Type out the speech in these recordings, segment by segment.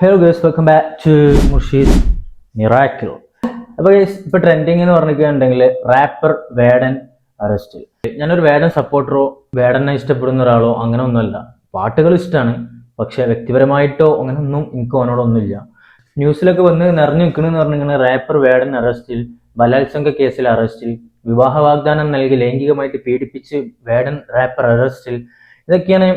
Hello guys welcome back to Musheed miracle അപ്പോൾ guys ഇപ്പോൾ trending എന്ന് പറഞ്ഞിട്ടുണ്ടെങ്കിൽ റാപ്പർ വേടൻ അറസ്റ്റ് ഞാനൊരു വേടൻ സപ്പോർട്ടറോ വേടനെ ഇഷ്ടപ്പെടുന്ന ഒരാളോ അങ്ങനെ ഒന്നുമല്ല പാട്ടുകൾ ഇഷ്ടമാണ് പക്ഷേ വ്യക്തിപരമായിട്ടോ അങ്ങനെ ഒന്നും എനിക്ക് അവനോടൊന്നുമില്ല. ന്യൂസിലൊക്കെ വന്ന് നിറഞ്ഞു നിൽക്കണമെന്ന് പറഞ്ഞിങ്ങനെ റാപ്പർ വേടൻ അറസ്റ്റിൽ ബലാത്സംഗ കേസിൽ അറസ്റ്റിൽ വിവാഹ വാഗ്ദാനം നൽകി ലൈംഗികമായിട്ട് പീഡിപ്പിച്ച് വേടൻ റാപ്പർ അറസ്റ്റിൽ ഇതൊക്കെയാണ്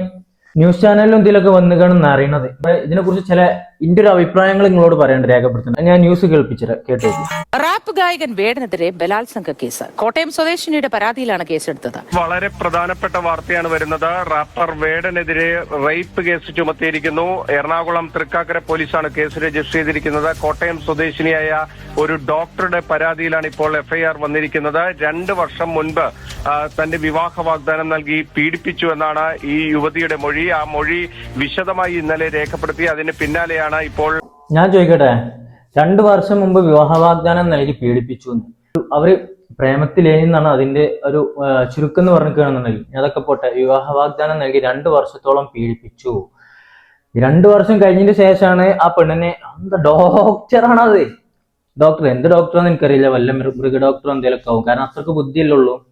ന്യൂസ് ചാനലിലും ഇതിലൊക്കെ വന്നു കാണുന്ന അറിയണത്. ഇതിനെ കുറിച്ച് ചില ഇന്റെ ഒരു അഭിപ്രായങ്ങൾ നിങ്ങളോട് പറയേണ്ട രേഖപ്പെടുത്തുന്നത്. ഞാൻ ന്യൂസ് കേൾപ്പിച്ചത് കേട്ടു റാപ്പ് ഗായകൻ വേടനെതിരെ ബലാത്സംഗ കേസ്. കോട്ടയം സ്വദേശിനിയുടെ പരാതിയിലാണ് കേസെടുത്തത്. വളരെ പ്രധാനപ്പെട്ട വാർത്തയാണ് വരുന്നത്. റാപ്പർ വേടനെതിരെ റേപ്പ് കേസ് ചുമത്തിയിരിക്കുന്നു. എറണാകുളം തൃക്കാക്കര പോലീസാണ് കേസ് രജിസ്റ്റർ ചെയ്തിരിക്കുന്നത്. കോട്ടയം സ്വദേശിനിയായ ഒരു ഡോക്ടറുടെ പരാതിയിലാണ് ഇപ്പോൾ എഫ്ഐആർ വന്നിരിക്കുന്നത്. രണ്ട് വർഷം മുൻപ് തന്റെ വിവാഹ വാഗ്ദാനം നൽകി പീഡിപ്പിച്ചു എന്നാണ് ഈ യുവതിയുടെ മൊഴി. ആ മൊഴി വിശദമായി ഇന്നലെ രേഖപ്പെടുത്തി. അതിന് പിന്നാലെയാണ് ഇപ്പോൾ ഞാൻ ചോദിക്കട്ടെ? രണ്ടു വർഷം മുമ്പ് വിവാഹ വാഗ്ദാനം നൽകി പീഡിപ്പിച്ചു. അവർ പ്രേമത്തിലേന്നാണ് അതിന്റെ ഒരു ചുരുക്കം എന്ന് പറഞ്ഞിരിക്കുകയാണെന്നുണ്ടെങ്കിൽ. അതൊക്കെ പോട്ടെ. വിവാഹ വാഗ്ദാനം നൽകി രണ്ടു വർഷത്തോളം പീഡിപ്പിച്ചു. രണ്ടു വർഷം കഴിഞ്ഞതിന് ശേഷമാണ് ആ പെണ്ണിനെ എന്താ ഡോക്ടറാണത്? ഡോക്ടർ എന്ത് ഡോക്ടറാന്ന് എനിക്കറിയില്ല. വല്ല മൃഗ ഡോക്ടർ എന്തെങ്കിലുമൊക്കെ ആവും. കാരണം അത്രയ്ക്ക് ബുദ്ധിയല്ലുള്ളൂ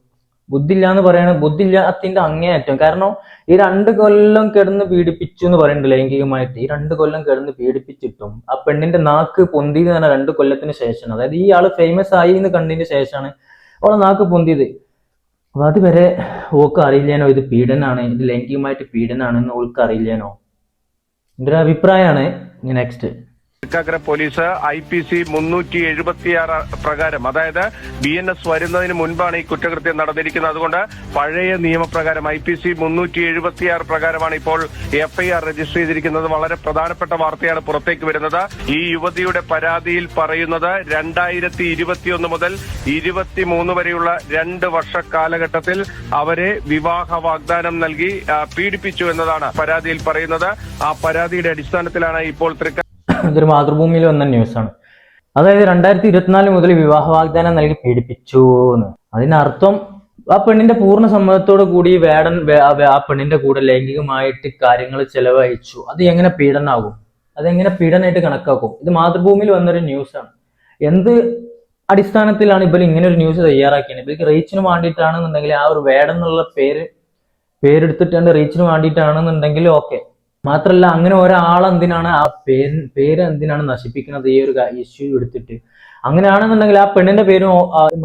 ബുദ്ധിയില്ല എന്ന് പറയണ ബുദ്ധില്ലാത്തിന്റെ അങ്ങേയറ്റം. കാരണം ഈ രണ്ട് കൊല്ലം കിടന്ന് പീഡിപ്പിച്ചു എന്ന് പറയുന്നുണ്ട് ലൈംഗികമായിട്ട്. ഈ രണ്ട് കൊല്ലം കിടന്ന് പീഡിപ്പിച്ചിട്ടും ആ പെണ്ണിന്റെ നാക്ക് പൊന്തിയത് തന്നെ രണ്ട് കൊല്ലത്തിന് ശേഷമാണ്. അതായത് ഈ ആൾ ഫേമസ് ആയി എന്ന് കണ്ടതിന് ശേഷമാണ് അവളെ നാക്ക് പൊന്തിയത്. അപ്പൊ അതുവരെ ഓക്ക് അറിയില്ലേനോ ഇത് പീഡനാണ്? ഇത് ലൈംഗികമായിട്ട് പീഡനാണെന്ന് ഓൾക്ക് അറിയില്ലേനോ? എന്റെ ഒരു അഭിപ്രായമാണ് next Thrikkakara police I P C മുന്നൂറ്റി എഴുപത്തിയാറ് പ്രകാരം അതായത് ബി എൻ എസ് വരുന്നതിന് മുൻപാണ് ഈ കുറ്റകൃത്യം നടന്നിരിക്കുന്നത്. അതുകൊണ്ട് പഴയ നിയമപ്രകാരം ഐ പി സി മുന്നൂറ്റി എഴുപത്തിയാറ് പ്രകാരമാണ് ഇപ്പോൾ എഫ്ഐആർ രജിസ്റ്റർ ചെയ്തിരിക്കുന്നത്. വളരെ പ്രധാനപ്പെട്ട വാർത്തയാണ് പുറത്തേക്ക് വരുന്നത്. ഈ യുവതിയുടെ പരാതിയിൽ പറയുന്നത് രണ്ടായിരത്തി ഇരുപത്തിയൊന്ന് മുതൽ ഇരുപത്തിമൂന്ന് വരെയുള്ള രണ്ട് വർഷ കാലഘട്ടത്തിൽ അവരെ വിവാഹ വാഗ്ദാനം നൽകി പീഡിപ്പിച്ചു എന്നതാണ് പരാതിയിൽ പറയുന്നത്. ആ പരാതിയുടെ അടിസ്ഥാനത്തിലാണ് ഇപ്പോൾ തൃക്ക ഇതൊരു മാതൃഭൂമിയിൽ വന്ന ന്യൂസാണ് അതായത് രണ്ടായിരത്തി ഇരുപത്തിനാല് മുതൽ വിവാഹ വാഗ്ദാനം നൽകി പീഡിപ്പിച്ചു എന്ന് അതിനർത്ഥം ആ പെണ്ണിന്റെ പൂർണ സമ്മതത്തോടു കൂടി വേടൻ ആ പെണ്ണിന്റെ കൂടെ ലൈംഗികമായിട്ട് കാര്യങ്ങൾ ചെലവഴിച്ചു. അത് എങ്ങനെ പീഡനാകും? അതെങ്ങനെ പീഡനായിട്ട് കണക്കാക്കും? ഇത് മാതൃഭൂമിയിൽ വന്നൊരു ന്യൂസാണ് എന്ത് അടിസ്ഥാനത്തിലാണ് ഇവർ ഇങ്ങനെ ഒരു ന്യൂസ് തയ്യാറാക്കിയത്? ഇവർക്ക് റീച്ചിന് വേണ്ടിയിട്ടാണെന്നുണ്ടെങ്കിൽ ആ ഒരു വേടൻ എന്നുള്ള പേര് പേരെടുത്തിട്ടുണ്ട് റീച്ചിന് വേണ്ടിയിട്ടാണെന്നുണ്ടെങ്കിൽ ഓക്കെ മാത്രല്ല അങ്ങനെ ഒരാൾ എന്തിനാണ് ആ പേര് പേര് എന്തിനാണ് നശിപ്പിക്കുന്നത് ഈ ഒരു ഇഷ്യൂ എടുത്തിട്ട്? അങ്ങനെയാണെന്നുണ്ടെങ്കിൽ ആ പെണ്ണിന്റെ പേരും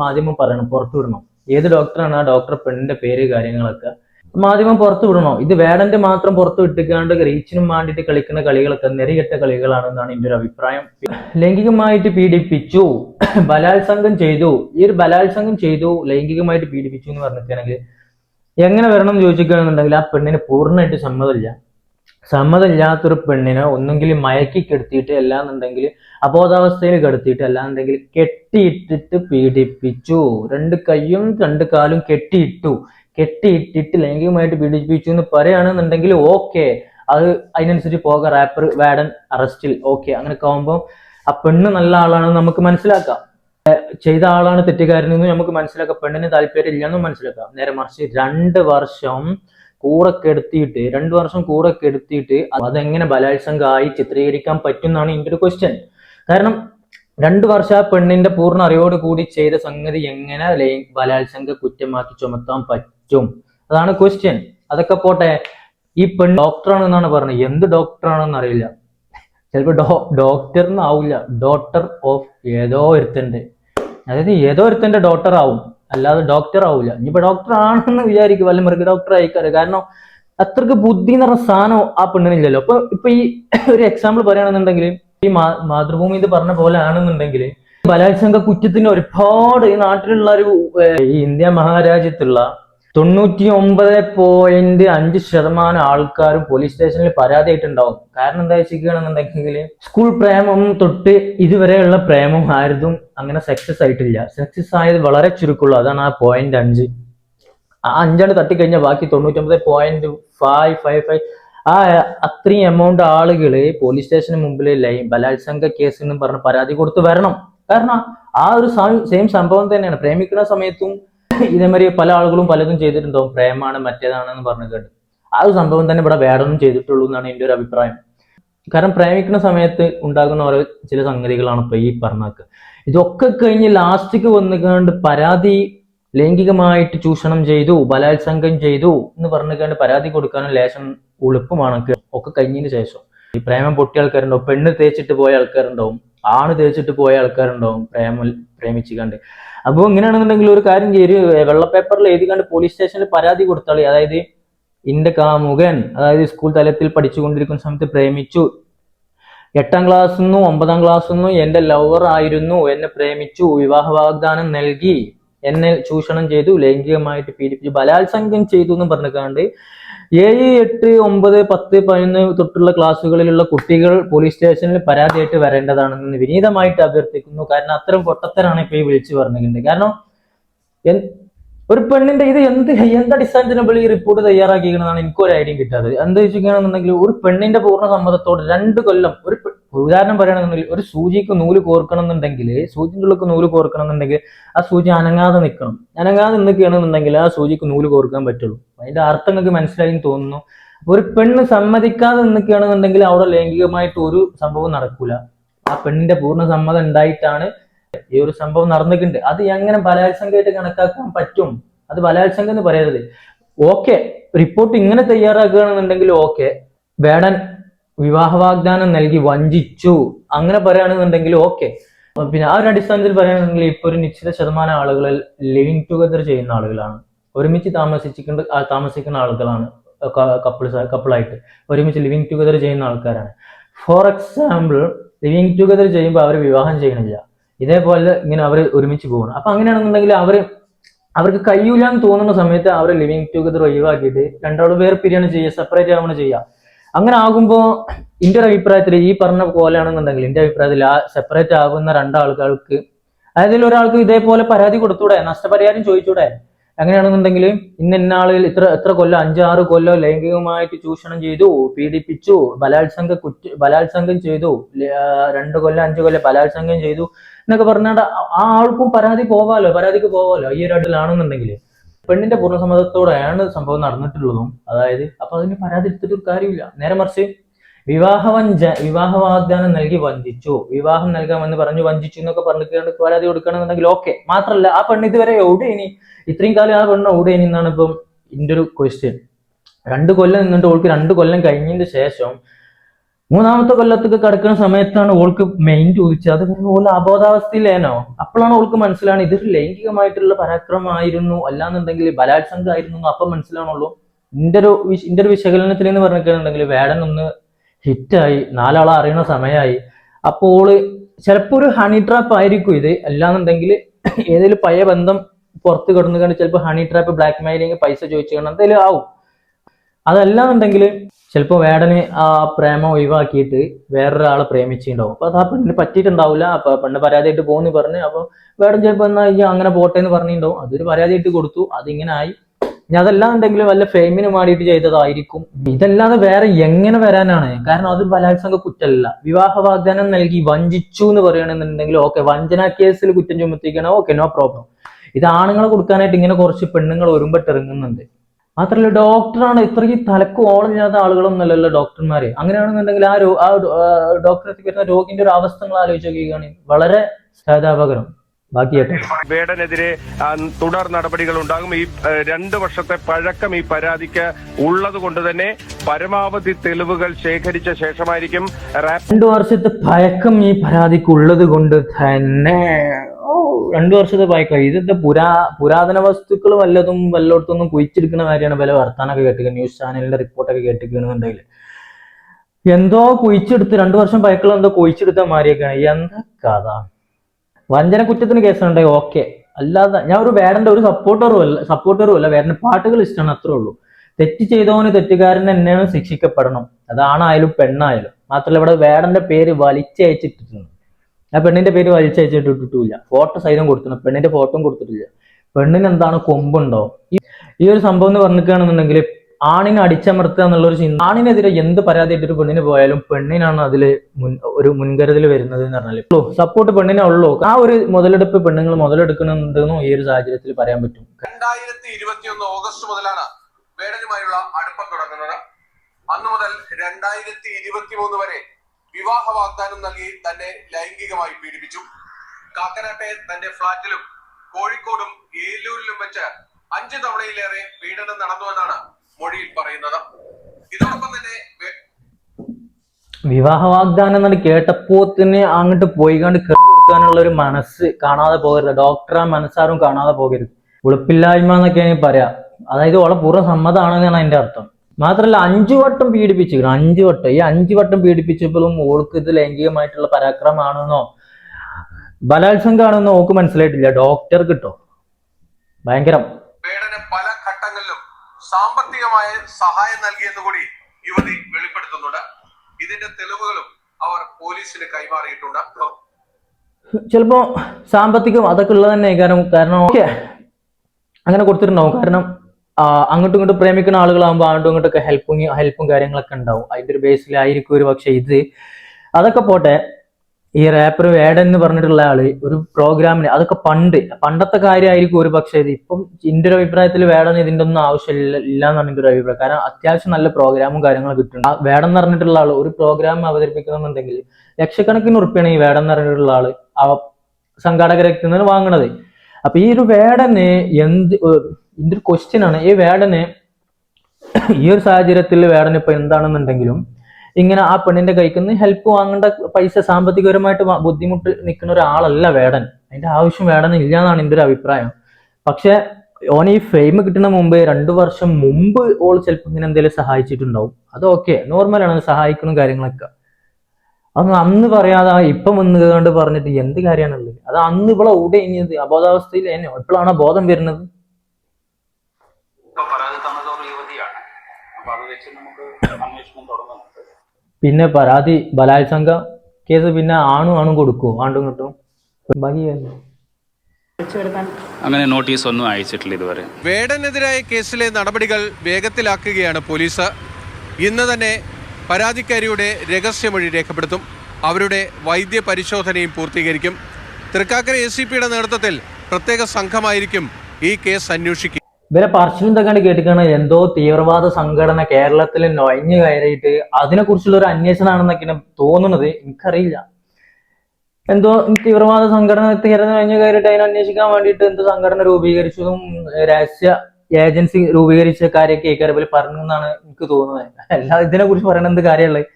മാധ്യമം പറയണം പുറത്തു വിടണം. ഏത് ഡോക്ടറാണ് ആ ഡോക്ടർ പെണ്ണിന്റെ പേര് കാര്യങ്ങളൊക്കെ? മാധ്യമം പുറത്തു വിടണോ? ഇത് വേടന്റെ മാത്രം പുറത്തു വിട്ടിക്കാണ്ട് റീച്ചിനും വേണ്ടിയിട്ട് കളിക്കുന്ന കളികളൊക്കെ നെറികെട്ട കളികളാണെന്നാണ് എന്റെ ഒരു അഭിപ്രായം. ലൈംഗികമായിട്ട് പീഡിപ്പിച്ചു ബലാത്സംഗം ചെയ്തു. ഈ ഒരു ബലാത്സംഗം ചെയ്തു ലൈംഗികമായിട്ട് പീഡിപ്പിച്ചു എന്ന് പറഞ്ഞിട്ടാണെങ്കിൽ എങ്ങനെ വരണം എന്ന് ചോദിച്ചിരിക്കുകയാണെന്നുണ്ടെങ്കിൽ ആ പെണ്ണിന് പൂർണമായിട്ട് സമ്മതമില്ല. സമ്മതമില്ലാത്തൊരു പെണ്ണിനെ ഒന്നുകിൽ മയക്കി കെടുത്തിയിട്ട് അല്ലാന്നുണ്ടെങ്കിൽ അബോധാവസ്ഥയിൽ കെടുത്തിയിട്ട് അല്ലാന്നുണ്ടെങ്കിൽ കെട്ടിയിട്ടിട്ട് പീഡിപ്പിച്ചു. രണ്ട് കൈയും രണ്ട് കാലും കെട്ടിയിട്ടു. കെട്ടിയിട്ടിട്ട് ലൈംഗികമായിട്ട് പീഡിപ്പിച്ചു എന്ന് പറയുകയാണെന്നുണ്ടെങ്കിൽ ഓക്കെ. അത് അതിനനുസരിച്ച് പോക. റാപ്പർ വാഡൻ അറസ്റ്റിൽ. ഓക്കെ. അങ്ങനെ ആകുമ്പോൾ ആ പെണ്ണ് നല്ല ആളാണെന്ന് നമുക്ക് മനസ്സിലാക്കാം. ചെയ്ത ആളാണ് തെറ്റുകാരനെന്ന് നമുക്ക് മനസ്സിലാക്കാം. പെണ്ണിന് താല്പര്യം ഇല്ലെന്നും മനസ്സിലാക്കാം. നേരെ മറിച്ച് രണ്ട് വർഷം കൂടെ എടുത്തിട്ട് രണ്ടു വർഷം കൂറൊക്കെ എടുത്തിട്ട് അതെങ്ങനെ ബലാത്സംഗമായി ചിത്രീകരിക്കാൻ പറ്റും എന്നാണ് എന്റെ ഒരു ക്വസ്റ്റ്യൻ കാരണം രണ്ടു വർഷം ആ പെണ്ണിന്റെ പൂർണ അറിവോട് കൂടി ചെയ്ത സംഗതി എങ്ങനെ ബലാത്സംഗ കുറ്റമാക്കി ചുമത്താൻ പറ്റും? അതാണ് ക്വസ്റ്റ്യൻ അതൊക്കെ പോട്ടെ ഈ പെൺ ഡോക്ടറാണെന്നാണ് പറഞ്ഞത്. എന്ത് ഡോക്ടറാണെന്ന് അറിയില്ല. ചിലപ്പോ ഡോ ഡോക്ടർ എന്നാവില്ല ഡോക്ടർ ഓഫ് ഏതോ ഒരുത്തന്റെ അതായത് ഏതോ ഒരുത്തന്റെ ഡോക്ടർ ആവും അല്ലാതെ ഡോക്ടർ ആവില്ല ഇനിയിപ്പോ ഡോക്ടർ ആണെന്ന് വിചാരിക്കും. വല്ല മൃഗ ഡോക്ടർ ആയിക്കാറ് കാരണം അത്രയ്ക്ക് ബുദ്ധി എന്ന് പറഞ്ഞ സാധനം ആ പെണ്ണിനില്ലല്ലോ. അപ്പൊ ഇപ്പൊ ഈ ഒരു എക്സാമ്പിൾ പറയുകയാണെന്നുണ്ടെങ്കിൽ ഈ മാതൃഭൂമി ഇത് പറഞ്ഞ പോലെ ആണെന്നുണ്ടെങ്കിൽ ബലാത്സംഗ കുറ്റത്തിന് ഒരുപാട് ഈ നാട്ടിലുള്ള ഒരു ഈ ഇന്ത്യ മഹാരാജ്യത്തുള്ള തൊണ്ണൂറ്റി ഒമ്പത് പോയിന്റ് അഞ്ച് ശതമാനം ആൾക്കാരും പോലീസ് സ്റ്റേഷനിൽ പരാതിയായിട്ടുണ്ടാവും. കാരണം എന്താ വെച്ചിരിക്കുകയാണെന്നുണ്ടെങ്കിൽ സ്കൂൾ പ്രേമം തൊട്ട് ഇതുവരെയുള്ള പ്രേമം ആരതും അങ്ങനെ സക്സസ് ആയിട്ടില്ല. സക്സസ് ആയത് വളരെ ചുരുക്കമുള്ളൂ. അതാണ് ആ പോയിന്റ് അഞ്ച്. ആ അഞ്ചാണ് തട്ടിക്കഴിഞ്ഞാൽ ബാക്കി തൊണ്ണൂറ്റൊമ്പത് പോയിന്റ് ഫൈവ് ഫൈവ് ഫൈവ് ആ അത്രയും എമൗണ്ട് ആളുകൾ പോലീസ് സ്റ്റേഷന് മുമ്പിൽ ലൈ ബലാത്സംഗ കേസ് എന്ന് പറഞ്ഞ് പരാതി കൊടുത്ത് വരണം. കാരണം ആ ഒരു സെയിം സംഭവം തന്നെയാണ്. പ്രേമിക്കുന്ന സമയത്തും ഇതേമാതിരി പല ആളുകളും പലതും ചെയ്തിട്ടുണ്ടാവും. പ്രേമാണ് മറ്റേതാണെന്ന് പറഞ്ഞു കേട്ട്. ആ ഒരു സംഭവം തന്നെ ഇവിടെ വേറൊന്നും ചെയ്തിട്ടുള്ളൂ എന്നാണ് എന്റെ ഒരു അഭിപ്രായം. കാരണം പ്രേമിക്കുന്ന സമയത്ത് ഉണ്ടാകുന്ന ഓരോ ചില സംഗതികളാണ് ഇപ്പൊ ഈ പറഞ്ഞാക്ക് ഇതൊക്കെ കഴിഞ്ഞ് ലാസ്റ്റിക്ക് വന്നുകൊണ്ട് പരാതി ലൈംഗികമായിട്ട് ചൂഷണം ചെയ്തു ബലാത്സംഗം ചെയ്തു എന്ന് പറഞ്ഞുകൊണ്ട് പരാതി കൊടുക്കാനും ലേശം എളുപ്പമാണ് ഒക്കെ കഴിഞ്ഞതിന് ശേഷം. ഈ പ്രേമം പൊട്ടിയ ആൾക്കാരുണ്ടാവും പെണ്ണ് തേച്ചിട്ട് പോയ ആൾക്കാരുണ്ടാവും ആണ് തേച്ചിട്ട് പോയ ആൾക്കാരുണ്ടാവും പ്രേമ പ്രേമിച്ചു കണ്ട് അപ്പോൾ ഇങ്ങനെയാണെന്നുണ്ടെങ്കിൽ ഒരു കാര്യം ചെയ്ത് വെള്ളപ്പേപ്പറിൽ എഴുതി കണ്ട് പോലീസ് സ്റ്റേഷനിൽ പരാതി കൊടുത്താളി. അതായത് ഇന്റെ കാമുകൻ അതായത് സ്കൂൾ തലത്തിൽ പഠിച്ചുകൊണ്ടിരിക്കുന്ന സമയത്ത് പ്രേമിച്ചു. എട്ടാം ക്ലാസ് നിന്നും ഒമ്പതാം ക്ലാസ് നിന്നും എന്റെ ലവർ ആയിരുന്നു. എന്നെ പ്രേമിച്ചു. വിവാഹ വാഗ്ദാനം നൽകി. എന്നെ ചൂഷണം ചെയ്തു. ലൈംഗികമായിട്ട് പീഡിപ്പിച്ചു. ബലാത്സംഗം ചെയ്തു എന്ന് പറഞ്ഞുകൊണ്ട് ഏഴ് എട്ട് ഒമ്പത് പത്ത് പതിനൊന്ന് തൊട്ടുള്ള ക്ലാസ്സുകളിലുള്ള കുട്ടികൾ പോലീസ് സ്റ്റേഷനിൽ പരാതിയായിട്ട് വരേണ്ടതാണെന്ന് വിനീതമായിട്ട് അഭ്യർത്ഥിക്കുന്നു. കാരണം അത്തരം പൊട്ടത്തരാണ് ഇപ്പൊ ഈ വിളിച്ചു പറഞ്ഞിട്ടുണ്ട് കാരണം ഒരു പെണ്ണിന്റെ ഇത് എന്ത് എന്ത് അടിസ്ഥാനത്തിനുള്ള ഈ റിപ്പോർട്ട് തയ്യാറാക്കിയിരിക്കുന്നതാണ് എനിക്കൊരു ഐഡിയ കിട്ടാത്തത്. എന്താ വെച്ചിരിക്കുകയാണെന്നുണ്ടെങ്കിൽ ഒരു പെണ്ണിന്റെ പൂർണ സമ്മതത്തോടെ രണ്ട് കൊല്ലം ഒരു ഉദാഹരണം പറയുകയാണെന്നുണ്ടെങ്കിൽ ഒരു സൂചിക്ക് നൂൽ കോർക്കണം എന്നുണ്ടെങ്കിൽ സൂചിന്റെ ഉള്ളിൽ നൂൽ കോർക്കണം എന്നുണ്ടെങ്കിൽ ആ സൂചി അനങ്ങാതെ നിൽക്കണം. അനങ്ങാതെ നിൽക്കുകയാണെന്നുണ്ടെങ്കിൽ ആ സൂചിക്ക് നൂൽ കോർക്കാൻ പറ്റുള്ളൂ. അതിന്റെ അർത്ഥം നിങ്ങൾക്ക് മനസ്സിലായി തോന്നുന്നു. ഒരു പെണ്ണ് സമ്മതിക്കാതെ നിൽക്കുകയാണെന്നുണ്ടെങ്കിൽ അവിടെ ലൈംഗികമായിട്ട് ഒരു സംഭവം നടക്കൂല. ആ പെണ്ണിന്റെ പൂർണ സമ്മതം ഉണ്ടായിട്ടാണ് ഈ ഒരു സംഭവം നടന്നിട്ടുണ്ട്. അത് എങ്ങനെ ബലാത്സംഗമായിട്ട് കണക്കാക്കാൻ പറ്റും? അത് ബലാത്സംഗം എന്ന് പറയരുത്. ഓക്കെ റിപ്പോർട്ട് ഇങ്ങനെ തയ്യാറാക്കുകയാണെന്നുണ്ടെങ്കിൽ ഓക്കെ. വേടൻ വിവാഹ വാഗ്ദാനം നൽകി വഞ്ചിച്ചു. അങ്ങനെ പറയുകയാണെന്നുണ്ടെങ്കിൽ ഓക്കെ പിന്നെ ആ ഒരു അടിസ്ഥാനത്തിൽ പറയുകയാണെങ്കിൽ ഇപ്പൊ ഒരു നിശ്ചിത ശതമാനം ആളുകൾ ലിവിങ് ടുഗദർ ചെയ്യുന്ന ആളുകളാണ്. ഒരുമിച്ച് താമസിച്ചിട്ടുണ്ട് താമസിക്കുന്ന ആളുകളാണ്. കപ്പിൾസ് കപ്പിളായിട്ട് ഒരുമിച്ച് ലിവിങ് ടുഗദർ ചെയ്യുന്ന ആൾക്കാരാണ്. ഫോർ എക്സാമ്പിൾ ലിവിങ് ടുഗദർ ചെയ്യുമ്പോൾ അവർ വിവാഹം ചെയ്യണില്ല. ഇതേപോലെ ഇങ്ങനെ അവർ ഒരുമിച്ച് പോകണം അപ്പൊ അങ്ങനെയാണെന്നുണ്ടെങ്കിൽ അവർ അവർക്ക് കഴിയൂല എന്ന് തോന്നുന്ന സമയത്ത് അവർ ലിവിങ് ടുഗദർ ഒഴിവാക്കിയിട്ട് രണ്ടാളും വേർപിരിയാണ് ചെയ്യുക സെപ്പറേറ്റ് ആവണം ചെയ്യുക. അങ്ങനെ ആകുമ്പോൾ എന്റെ ഒരു അഭിപ്രായത്തിൽ ഈ പറഞ്ഞ പോലെയാണെന്നുണ്ടെങ്കിൽ എന്റെ അഭിപ്രായത്തിൽ ആ സെപ്പറേറ്റ് ആകുന്ന രണ്ടാൾക്കാർക്ക് അതായത് ഒരാൾക്ക് ഇതേപോലെ പരാതി കൊടുത്തൂടെ നഷ്ടപരിഹാരം ചോദിച്ചൂടെ? അങ്ങനെയാണെന്നുണ്ടെങ്കിൽ ഇന്ന ഇന്ന ആളിൽ ഇത്ര എത്ര കൊല്ലം അഞ്ചാറ് കൊല്ലം ലൈംഗികമായിട്ട് ചൂഷണം ചെയ്തു പീഡിപ്പിച്ചു ബലാത്സംഗ കുറ്റ ബലാത്സംഗം ചെയ്തു രണ്ട് കൊല്ലം അഞ്ചു കൊല്ലം ബലാത്സംഗം ചെയ്തു എന്നൊക്കെ പറഞ്ഞാൽ ആ ആൾക്കും പരാതി പോവാലോ പരാതിക്ക് പോവാലോ ഈ ഒരു അടിലാണെന്നുണ്ടെങ്കിൽ പെണ്ണിന്റെ പൂർണസമ്മതത്തോടെയാണ് സംഭവം നടന്നിട്ടുള്ളതും. അതായത് അപ്പൊ അതിന് പരാതി എടുത്തിട്ട് കാര്യമില്ല. നേരെ മറിച്ച് വിവാഹ വഞ്ച വിവാഹ വാഗ്ദാനം നൽകി വഞ്ചിച്ചു. വിവാഹം നൽകാമെന്ന് പറഞ്ഞു വഞ്ചിച്ചു എന്നൊക്കെ പറഞ്ഞിട്ട് പരാതി കൊടുക്കണമെന്നുണ്ടെങ്കിൽ ഓക്കെ മാത്രല്ല ആ പെണ്ണ് ഇതുവരെ എവിടെ ഇനി? ഇത്രയും കാലം ആ പെണ്ണ് എവിടെ ഇനി എന്നാണ് ഇപ്പം എന്റെ ഒരു ക്വസ്റ്റ്യൻ രണ്ട് കൊല്ലം നിന്നിട്ട് ഓൾക്ക് രണ്ട് കൊല്ലം കഴിഞ്ഞതിന് ശേഷം മൂന്നാമത്തെ കൊല്ലത്തേക്ക് കിടക്കുന്ന സമയത്താണ് ഓൾക്ക് മെയിൻ ചോദിച്ചത്. അത് ഓൾ അബോധാവസ്ഥയിലേനോ അപ്പോഴാണ് ഓൾക്ക് മനസ്സിലാണ് ഇതൊരു ലൈംഗികമായിട്ടുള്ള പരാക്രമമായിരുന്നു. അല്ലാന്നുണ്ടെങ്കിൽ ബലാത്സംഗം ആയിരുന്നു അപ്പൊ മനസ്സിലാണുള്ളൂ ഇന്റെ ഒരു ഇന്റെ ഒരു വിശകലനത്തിൽ എന്ന് പറഞ്ഞിട്ടുണ്ടെങ്കിൽ വേടൻ ഒന്ന് ഹിറ്റായി നാലാളെ അറിയണ സമയമായി. അപ്പോൾ ഓൾ ചിലപ്പോൾ ഒരു ഹണി ട്രാപ്പ് ആയിരിക്കും ഇത്. അല്ലാന്നുണ്ടെങ്കിൽ ഏതെങ്കിലും പഴയ ബന്ധം പുറത്ത് കിടന്നു കണ്ട് ചിലപ്പോൾ ഹണി ട്രാപ്പ് ബ്ലാക്ക് മെയിലിങ് പൈസ ചോദിച്ചു കണ്ട് എന്തെങ്കിലും ആവും. അതല്ലാന്നുണ്ടെങ്കിൽ ചിലപ്പോൾ വേടന് ആ പ്രേമം ഒഴിവാക്കിയിട്ട് വേറൊരാളെ പ്രേമിച്ചിട്ടുണ്ടാവും. അപ്പൊ അത് ആ പെണ്ണിന് പറ്റിയിട്ടുണ്ടാവില്ല അപ്പൊ പെണ്ണ് പരാതിയായിട്ട് പോകുന്നു പറഞ്ഞ് അപ്പൊ വേടൻ ചിലപ്പോൾ എന്നാ ഈ അങ്ങനെ പോട്ടെ എന്ന് പറഞ്ഞിട്ടുണ്ടാവും. അതൊരു പരാതിയായിട്ട് കൊടുത്തു. അതിങ്ങനെ ആയി. ഇനി അതല്ലാന്നുണ്ടെങ്കിൽ വല്ല ഫെയിമിന് വേണ്ടിയിട്ട് ചെയ്തതായിരിക്കും. ഇതല്ലാതെ വേറെ എങ്ങനെ വരാനാണ്? കാരണം അത് ബലാത്സംഗ കുറ്റമല്ല. വിവാഹ വാഗ്ദാനം നൽകി വഞ്ചിച്ചു എന്ന് പറയുകയാണെന്നുണ്ടെങ്കിൽ ഓക്കെ വഞ്ചന കേസിൽ കുറ്റം ചുമത്തിക്കണം? ഓക്കെ നോ പ്രോബ്ലം ഇത് ആണുങ്ങളെ കൊടുക്കാനായിട്ട് ഇങ്ങനെ കുറച്ച് പെണ്ണുങ്ങൾ ഒരുമ്പെട്ടിറങ്ങുന്നുണ്ട്. മാത്രമല്ല ഡോക്ടറാണ് ഇത്രയ്ക്ക് തലക്ക് ഓളമില്ലാത്ത ആളുകളൊന്നുമല്ലല്ലോ ഡോക്ടർമാര് അങ്ങനെയാണെന്നുണ്ടെങ്കിൽ ആ രോ ആ ഡോക്ടറെ വരുന്ന രോഗിന്റെ ഒരു അവസ്ഥകൾ ആലോചിച്ച് നോക്കുകയാണെങ്കിൽ വളരെ സഹതാപകരം. വേടനെതിരെ തുടർ നടപടികൾ ഉണ്ടാകും. ഈ രണ്ട് വർഷത്തെ പഴക്കം ഈ പരാതിക്ക് ഉള്ളത് കൊണ്ട് തന്നെ പരമാവധി തെളിവുകൾ ശേഖരിച്ച ശേഷമായിരിക്കും രണ്ടു വർഷത്തെ പഴക്കം ഈ പരാതിക്ക് ഉള്ളത് കൊണ്ട് തന്നെ. ഓ രണ്ടു വർഷത്തെ പായ്ക്ക ഇതെന്താ പുരാ പുരാതന വസ്തുക്കൾ വല്ലതും വല്ലയിടത്തൊന്നും കുഴിച്ചെടുക്കുന്ന കാര്യമാണ് പല വർത്താനൊക്കെ കേട്ടിക്കുക ന്യൂസ് ചാനലിന്റെ റിപ്പോർട്ടൊക്കെ കേട്ടിരിക്കുന്നുണ്ടെങ്കിൽ. എന്തോ കുഴിച്ചെടുത്ത് രണ്ടു വർഷം പഴക്കം എന്തോ കുഴിച്ചെടുത്ത മാറിയൊക്കെയാണ് എന്താ കഥ? വഞ്ചന കുറ്റത്തിന് കേസുണ്ടെങ്കിൽ ഓക്കെ അല്ലാതെ ഞാൻ ഒരു വേടന്റെ ഒരു സപ്പോർട്ടറും അല്ല സപ്പോർട്ടറും അല്ല വേടന്റെ പാട്ടുകൾ ഇഷ്ടമാണ് അത്രേ ഉള്ളൂ. തെറ്റ് ചെയ്തവന് തെറ്റുകാരൻ തന്നെയാണ് ശിക്ഷിക്കപ്പെടണം. അതാണായാലും പെണ്ണായാലും. മാത്രമല്ല ഇവിടെ വേടന്റെ പേര് വലിച്ചയച്ചിട്ടിട്ടുണ്ട്. ആ പെണ്ണിന്റെ പേര് വലിച്ചയച്ചിട്ട് ഇട്ടിട്ടില്ല. ഫോട്ടോ സൈതം കൊടുത്തിട്ടുണ്ട്. പെണ്ണിന്റെ ഫോട്ടോയും കൊടുത്തിട്ടില്ല. പെണ്ണിന് എന്താണ് കൊമ്പുണ്ടോ? ഈ ഒരു സംഭവം എന്ന് പറഞ്ഞിരിക്കുകയാണെന്നുണ്ടെങ്കിൽ ആണിനെ അടിച്ചമർത്തുക എന്നുള്ള ഒരു ചിന്ത ആണിനെതിരെ എന്ത് പരാതി ഒരു പെണ്ണിന് പോയാലും പെണ്ണിനാണ് അതിൽ ഒരു മുൻകരുതൽ വരുന്നത് എന്ന് പറഞ്ഞാൽ സപ്പോർട്ട് പെണ്ണിനെ ഉള്ളൂ. ആ ഒരു മുതലെടുപ്പ് പെണ്ണുങ്ങൾ മുതലെടുക്കുന്നുണ്ടെന്നും ഈ ഒരു സാഹചര്യത്തിൽ പറയാൻ പറ്റും. രണ്ടായിരത്തി ഇരുപത്തിയൊന്ന് ഓഗസ്റ്റ് മുതലാണ് വേടനുമായുള്ള അടുപ്പം തുടങ്ങുന്നത്. അന്നു മുതൽ രണ്ടായിരത്തി ഇരുപത്തി മൂന്ന് വരെ വിവാഹ വാഗ്ദാനം നൽകി തന്നെ ലൈംഗികമായി പീഡിപ്പിച്ചു. കാക്കനാട്ടെ തന്റെ ഫ്ളാറ്റിലും കോഴിക്കോടും ഏലൂരിലും വെച്ച് അഞ്ച് തവണയിലേറെ പീഡനം നടന്നുവെന്നാണ് മൊഴിയിൽ പറയുന്നത്. ഇതോടൊപ്പം തന്നെ വിവാഹ വാഗ്ദാനം എന്ന് കേട്ടപ്പോ തന്നെ അങ്ങോട്ട് പോയി കണ്ട് കൊടുക്കാനുള്ള ഒരു മനസ്സ് കാണാതെ പോകരുത്. ഡോക്ടറെ മനസ്സാരും കാണാതെ പോകരുത്. ഉളുപ്പില്ലായ്മ എന്നൊക്കെയാണ് പറയാ. അതായത് ഓളെ പൂർണ സമ്മതമാണെന്നാണ് അതിന്റെ അർത്ഥം. മാത്രല്ല അഞ്ചു വട്ടം പീഡിപ്പിച്ചു. അഞ്ചു വട്ടം. ഈ അഞ്ചു വട്ടം പീഡിപ്പിച്ചപ്പോഴും ഓൾക്ക് ഇത് ലൈംഗികമായിട്ടുള്ള പരാക്രമമാണെന്നോ ബലാത്സംഗമാണെന്നോ ഓക്ക് മനസ്സിലായിട്ടില്ല. ഡോക്ടർ കിട്ടോ? ഭയങ്കരം. പല ഘട്ടങ്ങളിലും സാമ്പത്തികമായ സഹായം നൽകിയെന്ന് കൂടി യുവതി വെളിപ്പെടുത്തുന്നുണ്ട്. ഇതിന്റെ തെളിവുകളും അവർ പോലീസിന് കൈമാറിയിട്ടുണ്ട്. ചിലപ്പോ സാമ്പത്തികം അതൊക്കെ ഉള്ളത് തന്നെ കാരണം കാരണം ഓക്കെ. അങ്ങനെ കൊടുത്തിട്ടുണ്ടാവും. കാരണം അങ്ങോട്ടും ഇങ്ങോട്ടും പ്രേമിക്കുന്ന ആളുകളാകുമ്പോൾ അങ്ങോട്ടും ഇങ്ങോട്ടൊക്കെ ഹെൽപ്പും ഹെൽപ്പും കാര്യങ്ങളൊക്കെ ഉണ്ടാവും. അതിന്റെ ഒരു ബേസിലായിരിക്കും ഒരു പക്ഷെ ഇത്. അതൊക്കെ പോട്ടെ ഈ റാപ്പർ വേടൻ എന്ന് പറഞ്ഞിട്ടുള്ള ആൾ ഒരു പ്രോഗ്രാമിന് അതൊക്കെ പണ്ട് പണ്ടത്തെ കാര്യമായിരിക്കും ഒരു പക്ഷേ ഇത്. ഇപ്പം എന്റെ ഒരു അഭിപ്രായത്തിൽ വേടൻ ഇതിന്റെ ഒന്നും ആവശ്യമില്ല ഇല്ല എന്നാണ് എന്റെ ഒരു അഭിപ്രായം. കാരണം അത്യാവശ്യം നല്ല പ്രോഗ്രാമും കാര്യങ്ങളും കിട്ടുന്നുണ്ട് ആ വേടൻ എന്ന് പറഞ്ഞിട്ടുള്ള ആൾ ഒരു പ്രോഗ്രാം അവതരിപ്പിക്കണമെന്നുണ്ടെങ്കിൽ ലക്ഷക്കണക്കിന് ഉറുപ്പിയാണ് ഈ വേടം എന്ന് പറഞ്ഞിട്ടുള്ള ആൾ ആ സംഘാടകരെ നിന്ന് വാങ്ങണത്. അപ്പൊ ഈ ഒരു വേടന് എന്ത് ഇതിന്റെ ക്വസ്റ്റ്യൻ ആണ്. ഈ വേടന് ഈ ഒരു സാഹചര്യത്തിൽ വേടന് ഇപ്പൊ എന്താണെന്നുണ്ടെങ്കിലും ഇങ്ങനെ ആ പെണ്ണിന്റെ കൈക്ക് നിന്ന് ഹെൽപ്പ് വാങ്ങേണ്ട പൈസ സാമ്പത്തികപരമായിട്ട് ബുദ്ധിമുട്ട് നിൽക്കുന്ന ഒരാളല്ല വേടൻ. അതിന്റെ ആവശ്യം വേടൻ ഇല്ല എന്നാണ് എന്റെ ഒരു അഭിപ്രായം. പക്ഷെ ഓൻ ഈ ഫെയിം കിട്ടുന്ന മുമ്പ് രണ്ടു വർഷം മുമ്പ് ഓൾ ചിലപ്പോൾ ഇങ്ങനെ എന്തെങ്കിലും സഹായിച്ചിട്ടുണ്ടാവും. അത് ഓക്കെ നോർമലാണ് സഹായിക്കണം കാര്യങ്ങളൊക്കെ. അത് അന്ന് പറയാതെ ഇപ്പം വന്ന് കണ്ട് പറഞ്ഞിട്ട് എന്ത് കാര്യമാണുള്ളത്? അത് അന്ന് ഇവിടെ ഊടെ ഇനിയത് അബോധാവസ്ഥയിൽ എന്നെ എപ്പോഴാണ് ബോധം വരുന്നത് ഇപ്പൊ പരാതി തന്നത് ഒരു യുവതിയാണ് അപ്പൊ അത് വെച്ച് നമുക്ക് അന്വേഷണം തുടങ്ങുന്നുണ്ട് പിന്നെ പരാതി ബലാത്സംഗ കേസ് പിന്നെ ആണു ആണും കൊടുക്കും ആണ്ടും കിട്ടും ബാക്കിയല്ലേ അങ്ങനെ നോട്ടീസ് ഒന്നും അയച്ചിട്ടില്ല ഇതുവരെ. വേടനെതിരായ കേസിലെ നടപടികൾ വേഗത്തിലാക്കുകയാണ് പോലീസ്. ഇന്ന് തന്നെ പരാതിക്കാരിയുടെ രഹസ്യമൊഴി രേഖപ്പെടുത്തും. അവരുടെ വൈദ്യ പരിശോധനയും പൂർത്തീകരിക്കും. തൃക്കാക്കര എ സി പിയുടെ നേതൃത്വത്തിൽ പ്രത്യേക സംഘമായിരിക്കും ഈ കേസ് അന്വേഷിക്കുക. ഇവരെ പറച്ചിലും തക്കാണ്ട് കേട്ടിക്കാണ് എന്തോ തീവ്രവാദ സംഘടന കേരളത്തിൽ നൊയഞ്ഞു കയറിയിട്ട് അതിനെ കുറിച്ചുള്ള ഒരു അന്വേഷണമാണെന്നൊക്കെയാണ് തോന്നുന്നത്. എനിക്കറിയില്ല. എന്തോ തീവ്രവാദ സംഘടന തീർന്നു കഴിഞ്ഞു കയറിയിട്ട് അതിനെ അന്വേഷിക്കാൻ വേണ്ടിയിട്ട് എന്തോ സംഘടന രൂപീകരിച്ചതും രഹസ്യ ഏജൻസി രൂപീകരിച്ച കാര്യമൊക്കെ കരവിൽ പറഞ്ഞു എന്നാണ് എനിക്ക് തോന്നുന്നത്. അല്ലാതെ ഇതിനെ കുറിച്ച് പറയണ എന്ത് കാര്യമുള്ളത്?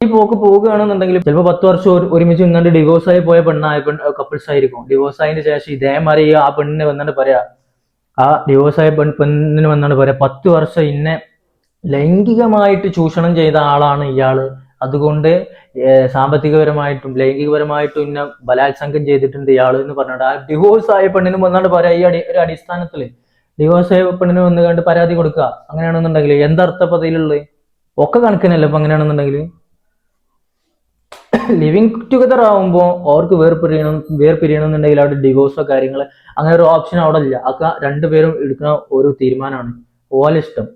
ഈ പോക്ക് പോകുകയാണെന്നുണ്ടെങ്കിൽ ചിലപ്പോൾ പത്ത് വർഷം ഒരുമിച്ച് ഇങ്ങോട്ട് ഡിവോഴ്സ് ആയി പോയ പെണ്ണായ പെൺ കപ്പിൾസ് ആയിരിക്കും. ഡിവോഴ്സ് ആയതിനു ശേഷം ഇതേമാതിരി ആ പെണ്ണിനെ വന്നിട്ട് പറയാ ആ ഡിവോഴ്സ് ആയ പെൺ പെണ്ണിന് വന്നാണ് പറയാ പത്ത് വർഷം ഇന്നെ ലൈംഗികമായിട്ട് ചൂഷണം ചെയ്ത ആളാണ് ഇയാൾ. അതുകൊണ്ട് സാമ്പത്തികപരമായിട്ടും ലൈംഗികപരമായിട്ടും ഇന്ന ബലാത്സംഗം ചെയ്തിട്ടുണ്ട് ഇയാൾ എന്ന് പറഞ്ഞിട്ട്. ആ ഡിവോഴ്സ് ആയ പെണ്ണിനും വന്നാണ്ട് പറയാ ഈ അടി ഒരു അടിസ്ഥാനത്തിൽ. ഡിവോഴ്സ് ആയ പെണ്ണിന് വന്ന് കണ്ട് പരാതി കൊടുക്കുക അങ്ങനെയാണെന്നുണ്ടെങ്കിൽ എന്തർത്ഥ പതിയിലുള്ളത് ഒക്കെ കണക്കിനല്ലേ ഇപ്പൊ അങ്ങനെയാണെന്നുണ്ടെങ്കിൽ ലിവിങ് ടുഗദർ ആവുമ്പോൾ അവർക്ക് വേർപിരിയണം വേർപിരിയണമെന്നുണ്ടെങ്കിൽ അവിടെ ഡിവോഴ്സോ കാര്യങ്ങൾ അങ്ങനെ ഒരു ഓപ്ഷൻ അവിടെ ഇല്ല. അതൊക്കെ രണ്ടുപേരും എടുക്കുന്ന ഒരു തീരുമാനമാണ്. ഓലെ ഇഷ്ടം.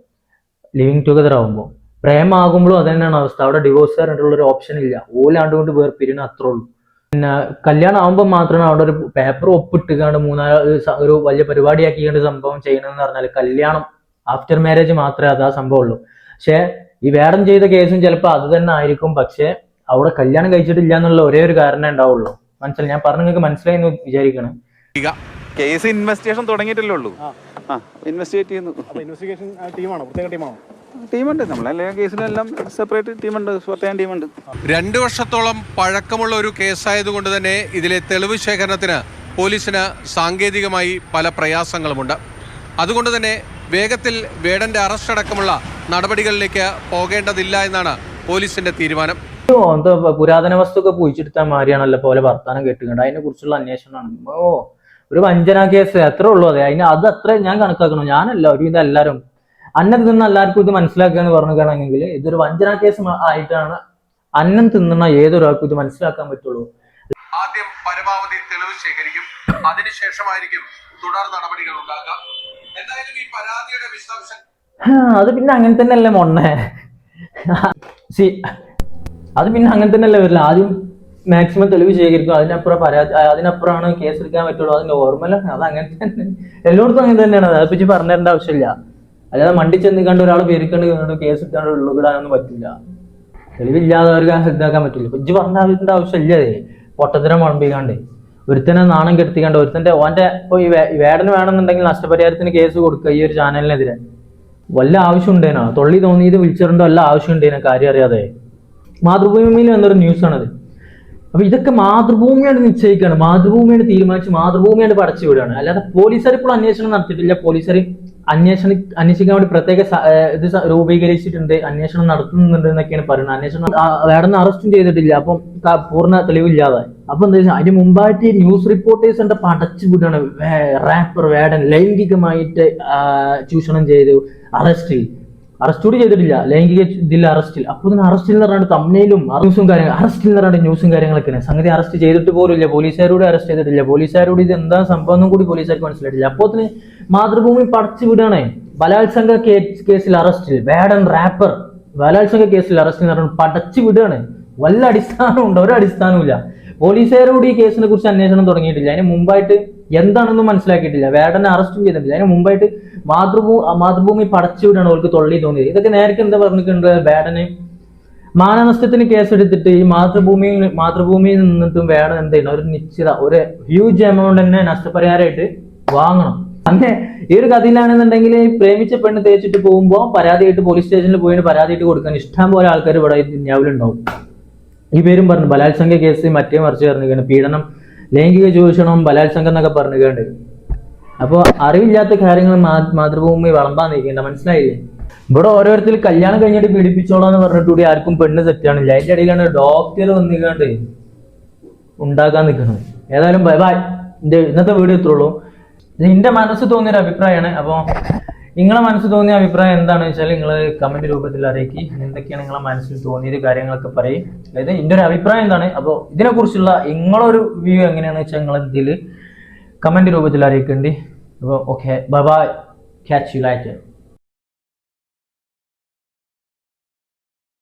ലിവിങ് ടുഗദർ ആവുമ്പോൾ പ്രേമാകുമ്പോഴും അത് തന്നെയാണ് അവസ്ഥ. അവിടെ ഡിവോഴ്സ് പറഞ്ഞിട്ടുള്ള ഒരു ഓപ്ഷൻ ഇല്ല. ഓലാണ്ട് കൊണ്ട് വേർപിരിയണം അത്രേ ഉള്ളൂ. പിന്നെ കല്യാണം ആകുമ്പോൾ മാത്രമാണ് അവിടെ ഒരു പേപ്പർ ഒപ്പിട്ടുകൊണ്ട് മൂന്നാൽ ഒരു വലിയ പരിപാടിയാക്കി വലിയ പരിപാടിയാക്കിക്കൊണ്ട് സംഭവം ചെയ്യണമെന്ന് പറഞ്ഞാൽ കല്യാണം ആഫ്റ്റർ മാരേജ് മാത്രമേ അത് ആ സംഭവമുള്ളൂ പക്ഷേ ഈ വേടം ചെയ്ത കേസും ചിലപ്പോൾ അത് തന്നെ ആയിരിക്കും. പക്ഷേ അവിടെ കല്യാണം കഴിച്ചിട്ടില്ല എന്നുള്ള ഒരേ ഒരു കാരണമേ ഉണ്ടാവുള്ളൂ. മനസ്സിലായി? ഞാൻ പറഞ്ഞു നിങ്ങൾക്ക് മനസ്സിലായി എന്ന് വിചാരിക്കണം കേസ് ഇൻവെസ്റ്റിഗേഷൻ തുടങ്ങിയിട്ടല്ലേ ഉള്ളൂ? ആ ഇൻവെസ്റ്റിഗേറ്റ് ചെയ്യുന്നു. ഇൻവെസ്റ്റിഗേഷൻ ടീമാണോ? പ്രത്യേക ടീമാണോ? ടീമുണ്ട്. നമ്മളെല്ലാ കേസിലെല്ലാം സെപ്പറേറ്റ് ടീമുണ്ട്. പ്രത്യേകം ടീമുണ്ട്. രണ്ട് വർഷത്തോളം പഴക്കമുള്ള ഒരു കേസായതുകൊണ്ട് തന്നെ ഇതിലെ തെളിവ് ശേഖരണത്തിന് പോലീസിന് സാങ്കേതികമായി പല പ്രയാസങ്ങളുമുണ്ട്. അതുകൊണ്ട് തന്നെ വേഗത്തിൽ വേടന്റെ അറസ്റ്റ് അടക്കമുള്ള നടപടികളിലേക്ക് പോകേണ്ടതില്ല എന്നാണ് പോലീസിന്റെ തീരുമാനം. എന്തോ പുരാതന വസ്തുക്കെ കുഴിച്ചെടുത്താൽ മാതിരിയാണല്ലോ പോലെ വർത്താനം കേട്ടുകൊണ്ട് അതിനെ കുറിച്ചുള്ള അന്വേഷണമാണ് ഓ ഒരു വഞ്ചന കേസ്. എത്ര ഉള്ളൂ അതെ. അതിന് അത് അത്ര ഞാൻ കണക്കാക്കണം. ഞാനല്ല ഒരുവിധം എല്ലാവരും അന്നം തിന്ന എല്ലാവർക്കും ഇത് മനസ്സിലാക്കുക എന്ന് പറഞ്ഞിട്ടാണെങ്കിൽ ഇതൊരു വഞ്ചന കേസ് ആയിട്ടാണ് അന്നം തിന്നുന്ന ഏതൊരാൾക്കും ഇത് മനസ്സിലാക്കാൻ പറ്റുള്ളൂ. ആദ്യം പരമാവധി തെളിവ് ശേഖരിക്കും. അതിനുശേഷമായിരിക്കും തുടർ നടപടികൾ ഉണ്ടാകുക. എന്തായാലും ഈ പരാതിയുടെ വിശദാംശം അത് പിന്നെ അങ്ങനെ തന്നെയല്ലേ മൊണ്ണേ. സി അത് പിന്നെ അങ്ങനെ തന്നെയല്ലേ വരില്ല. ആദ്യം മാക്സിമം തെളിവ് ശേഖരിക്കും. അതിനപ്പുറം പരാതി അതിനപ്പുറമാണ് കേസ് എടുക്കാൻ പറ്റുള്ളൂ. അത് നോർമലാണ് അത് അങ്ങനെ തന്നെ. എല്ലായിടത്തും അങ്ങനെ തന്നെയാണ്. അത് പറ്റി പറഞ്ഞു തരേണ്ട ആവശ്യമില്ല. അല്ലാതെ മണ്ടി ചെന്ന് കണ്ട് ഒരാൾ പേരിക്കണ്ട് കണ്ട് കേസ് എടുക്കാണ്ട് ഉള്ളിടാനൊന്നും പറ്റില്ല. തെളിവില്ലാതെ അവർക്ക് ഇതാക്കാൻ പറ്റില്ല. ഇപ്പൊ ഇജ്ജ് പറഞ്ഞ അതിന്റെ ആവശ്യമില്ല അതെ. പൊട്ടത്തിനെ വളമ്പിക്കാണ്ട്. ഒരുത്തനെ നാണം കെടുത്തിക്കാണ്ട് ഒരുത്തന്റെ ഓന്റെ ഇപ്പൊ ഈ വേടന് വേണമെന്നുണ്ടെങ്കിൽ നഷ്ടപരിഹാരത്തിന് കേസ് കൊടുക്കുക ഈ ഒരു ചാനലിനെതിരെ. വല്ല ആവശ്യം ഉണ്ടേനോ? തൊള്ളി തോന്നിയത് വിളിച്ചിട്ടുണ്ടോ? വല്ല ആവശ്യം ഉണ്ടേനോ? കാര്യം അറിയാതെ. മാതൃഭൂമിയിൽ വന്നൊരു ന്യൂസാണത്. അപ്പൊ ഇതൊക്കെ മാതൃഭൂമിയാണ് നിശ്ചയിക്കുകയാണ് മാതൃഭൂമിയാണ് തീരുമാനിച്ച് മാതൃഭൂമിയാണ് പടച്ചു വിടുകയാണ്. അല്ലാതെ പോലീസുകാർ ഇപ്പോൾ അന്വേഷണം നടത്തിയിട്ടില്ല. പോലീസുകാർ അന്വേഷണം അന്വേഷിക്കാൻ വേണ്ടി പ്രത്യേക ഇത് രൂപീകരിച്ചിട്ടുണ്ട്. അന്വേഷണം നടത്തുന്നുണ്ട് എന്നൊക്കെയാണ് പറയുന്നത്. അന്വേഷണം വേറെ അറസ്റ്റും ചെയ്തിട്ടില്ല. അപ്പം പൂർണ തെളിവില്ലാതെ അപ്പൊ എന്താ വെച്ചാൽ അതിന് മുമ്പായിട്ട് ഈ ന്യൂസ് റിപ്പോർട്ടേഴ്സിന്റെ പടച്ചു വിടുകയാണ്. റാപ്പർ വേടൻ ലൈംഗികമായിട്ട് ചൂഷണം ചെയ്തു. അറസ്റ്റ് അറസ്റ്റ് ചെയ്തിട്ടില്ല. ലൈംഗിക ഇതിൽ അറസ്റ്റിൽ അപ്പൊ ഇതിന് അറസ്റ്റിൽ എന്ന് പറഞ്ഞിട്ട് തമ്മിലും ന്യൂസും കാര്യങ്ങൾ അറസ്റ്റിൽ എന്ന് പറഞ്ഞിട്ട് ന്യൂസും കാര്യങ്ങളൊക്കെ സംഗതി അറസ്റ്റ് ചെയ്തിട്ട് പോലും ഇല്ല പോലീസുകാരോട് അറസ്റ്റ് ചെയ്തിട്ടില്ല. പോലീസുകാരോട് ഇത് എന്താ സംഭവം കൂടി പോലീസുകാർക്ക് മനസ്സിലായിട്ടില്ല. അപ്പോ തന്നെ മാതൃഭൂമി പടച്ചു വിടണേ. ബലാത്സംഗ കേസിൽ അറസ്റ്റിൽ വേടൻ റാപ്പർ ബലാത്സംഗ കേസിൽ അറസ്റ്റിൽ എന്ന് പറഞ്ഞിട്ട് പടച്ചു വിടുകയാണ് വല്ല അടിസ്ഥാനവും ഉണ്ടോ? ഒരു അടിസ്ഥാനവും ഇല്ല. പോലീസുകാരോട് ഈ കേസിനെ കുറിച്ച് അന്വേഷണം തുടങ്ങിയിട്ടില്ല. അതിന് മുമ്പായിട്ട് എന്താണെന്നും മനസ്സിലാക്കിയിട്ടില്ല. വേടനെ അറസ്റ്റും ചെയ്തിട്ടില്ല. അതിന് മുമ്പായിട്ട് മാതൃഭൂ മാതൃഭൂമി പടച്ചുവിടാണ് അവർക്ക് തൊള്ളി തോന്നിയത്. ഇതൊക്കെ നേരത്തെ എന്താ പറഞ്ഞിട്ടുണ്ട്? വേടന് മാനനഷ്ടത്തിന് കേസെടുത്തിട്ട് ഈ മാതൃഭൂമി മാതൃഭൂമിയിൽ നിന്നിട്ടും വേടൻ എന്ത് ചെയ്യണം? ഒരു നിശ്ചിത ഒരു ഹ്യൂജ് എമൗണ്ട് തന്നെ നഷ്ടപരിഹാരമായിട്ട് വാങ്ങണം. അങ്ങനെ ഈ ഒരു കഥയിലാണെന്നുണ്ടെങ്കിൽ പ്രേമിച്ച പെണ്ണ് തേച്ചിട്ട് പോകുമ്പോൾ പരാതിയായിട്ട് പോലീസ് സ്റ്റേഷനിൽ പോയിട്ട് പരാതിയായിട്ട് കൊടുക്കാൻ ഇഷ്ടം പോലെ ആൾക്കാർ ഇവിടെ ദുന്യാവിലുണ്ടാവും ഈ പേരും പറഞ്ഞു. ബലാത്സംഗ കേസ് മറ്റേ മറിച്ച് പറഞ്ഞിരിക്കുകയാണ്. പീഡനം ലൈംഗിക ചൂഷണം ബലാത്സംഗം എന്നൊക്കെ പറഞ്ഞിട്ടുണ്ട് അപ്പോൾ അറിവില്ലാത്ത കാര്യങ്ങൾ മാതൃഭൂമി വളമ്പാൻ നിൽക്കേണ്ട മനസ്സിലായില്ലേ? ഇവിടെ ഓരോരുത്തർ കല്യാണം കഴിഞ്ഞിട്ട് പീഡിപ്പിച്ചോളാന്ന് പറഞ്ഞിട്ട് കൂടി ആർക്കും പെണ്ണ് സെറ്റാണില്ല അതിന്റെ ഇടയിലാണ് ഡോക്ടർ വന്നിക്കാണ്ട് ഉണ്ടാക്കാൻ നിൽക്കുന്നത്. ഏതായാലും ബൈ ബൈ എന്റെ ഇന്നത്തെ വീഡിയോ എത്തുള്ളൂ എന്റെ മനസ്സ് തോന്നിയൊരു അഭിപ്രായമാണ്. അപ്പോൾ നിങ്ങളെ മനസ്സിൽ തോന്നിയ അഭിപ്രായം എന്താണെന്ന് വെച്ചാൽ നിങ്ങൾ കമന്റ് രൂപത്തിൽ അറിയിക്കി. എന്തൊക്കെയാണ് നിങ്ങളെ മനസ്സിൽ തോന്നിയത് കാര്യങ്ങളൊക്കെ പറയും. അതായത് എന്റെ ഒരു അഭിപ്രായം എന്താണ്? അപ്പോൾ ഇതിനെക്കുറിച്ചുള്ള നിങ്ങളൊരു വ്യൂ എങ്ങനെയാണെന്ന് വെച്ചാൽ നിങ്ങൾ ഇതിൽ കമന്റ് രൂപത്തിൽ അറിയിക്കേണ്ടി. അപ്പോൾ okay bye catch you later